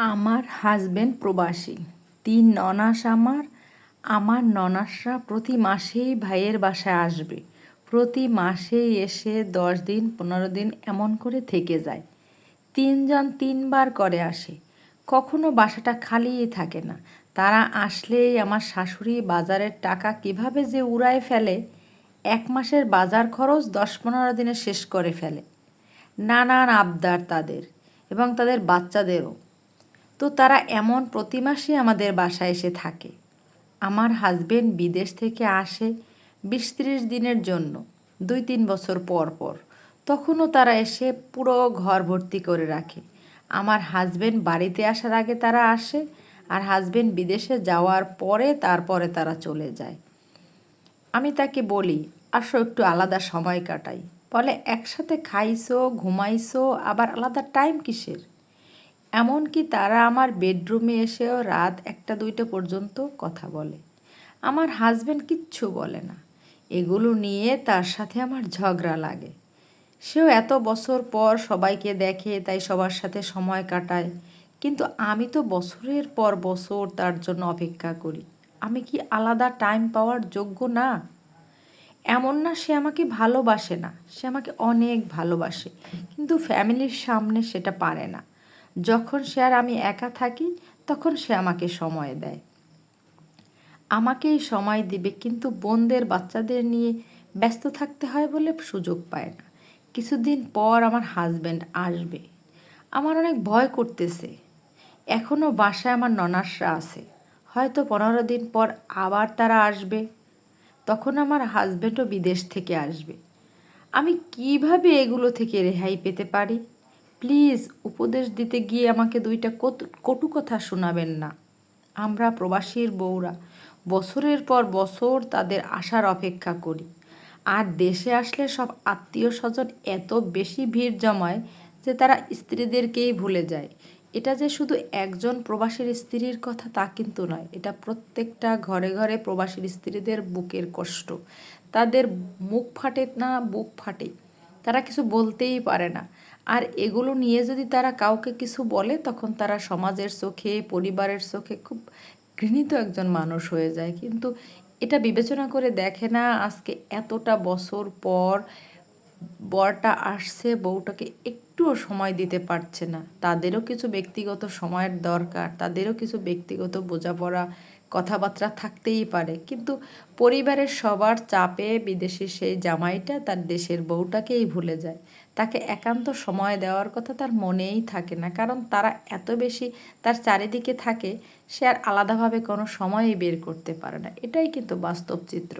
আমার হাজবেন্ড প্রবাসী। তিন ননাস আমার। আমার ননাসরা প্রতি মাসেই ভাইয়ের বাসায় আসবে। প্রতি মাসেই এসে দশ দিন, পনেরো দিন এমন করে থেকে যায়। তিনজন তিনবার করে আসে। কখনো বাসাটা খালিই থাকে না। তারা আসলেই আমার শাশুড়ি বাজারের টাকা কীভাবে যে উড়ায় ফেলে, এক মাসের বাজার খরচ দশ পনেরো দিনে শেষ করে ফেলে। নানান আবদার তাদের এবং তাদের বাচ্চাদেরও। তো তারা এমন প্রতি মাসে আমাদের বাসায় এসে থাকে। আমার হাজবেন্ড বিদেশ থেকে আসে বিশ ত্রিশ দিনের জন্য দুই তিন বছর পর পর। তখনও তারা এসে পুরো ঘর ভর্তি করে রাখে। আমার হাজবেন্ড বাড়িতে আসার আগে তারা আসে আর হাজবেন্ড বিদেশে যাওয়ার পরে তারপরে তারা চলে যায়। আমি তাকে বলি, আসো একটু আলাদা সময় কাটাই। বলে, একসাথে খাইছো, ঘুমাইছো, আবার আলাদা টাইম কিসের? এমনকি তারা আমার বেডরুমে এসেও রাত একটা দুইটা পর্যন্ত কথা বলে। আমার হাজব্যান্ড কিচ্ছু বলে না। এগুলো নিয়ে তার সাথে আমার ঝগড়া লাগে। সেও এত বছর পর সবাইকে দেখে, তাই সবার সাথে সময় কাটায়। কিন্তু আমি তো বছরের পর বছর তার জন্য অপেক্ষা করি। আমি কি আলাদা টাইম পাওয়ার যোগ্য না? এমন না সে আমাকে ভালোবাসে না, সে আমাকে অনেক ভালোবাসে। কিন্তু ফ্যামিলির সামনে সেটা পারে না। যখন সে আর আমি একা থাকি, তখন সে আমাকে সময় দেয়। আমাকেই সময় দিবে, কিন্তু বোনদের বাচ্চাদের নিয়ে ব্যস্ত থাকতে হয় বলে সুযোগ পায় না। কিছুদিন পর আমার হাজব্যান্ড আসবে। আমার অনেক ভয় করতেছে। এখনও বাসায় আমার ননাসরা আছে। হয়তো পনেরো দিন পর আবার তারা আসবে। তখন আমার হাজব্যান্ডও বিদেশ থেকে আসবে। আমি কীভাবে এগুলো থেকে রেহাই পেতে পারি? প্লিজ উপদেশ দিতে গিয়ে আমাকে দুইটা কটু কথা শোনাবেন না। আমরা প্রবাসীর বউরা, বছরের পর বছর তাদের আসার অপেক্ষা করি। আর দেশে আসলে সব আত্মীয় স্বজন এত বেশি ভিড় জমায় যে তারা স্ত্রীদেরকেই ভুলে যায়। এটা যে শুধু একজন প্রবাসীর স্ত্রীর কথা তা কিন্তু নয়, এটা প্রত্যেকটা ঘরে ঘরে প্রবাসীর স্ত্রীদের বুকের কষ্ট। তাদের মুখ ফাটে না, বুক ফাটে। তারা কিছু বলতেই পারে না। আর এগুলো নিয়ে যদি তারা কাউকে কিছু বলে, তখন তারা সমাজের চোখে, পরিবারের চোখে খুব ঘৃণিত একজন মানুষ হয়ে যায়। কিন্তু এটা বিবেচনা করে দেখে না, আজকে এতটা বছর পর বরটা আসছে, বউটাকে একটুও সময় দিতে পারছে না। তাদেরও কিছু ব্যক্তিগত সময়ের দরকার, তাদেরও কিছু ব্যক্তিগত বোঝাপড়া, কথাবার্তা থাকতেই পারে। কিন্তু পরিবারের সবার চাপে বিদেশি সেই জামাইটা তার দেশের বউটাকেই ভুলে যায়। তাকে একান্ত সময় দেওয়ার কথা তার মনেই থাকে না। কারণ তারা এত বেশি তার চারিদিকে থাকে, সে আর আলাদাভাবে কোনো সময়ই বের করতে পারে না। এটাই কিন্তু বাস্তব চিত্র।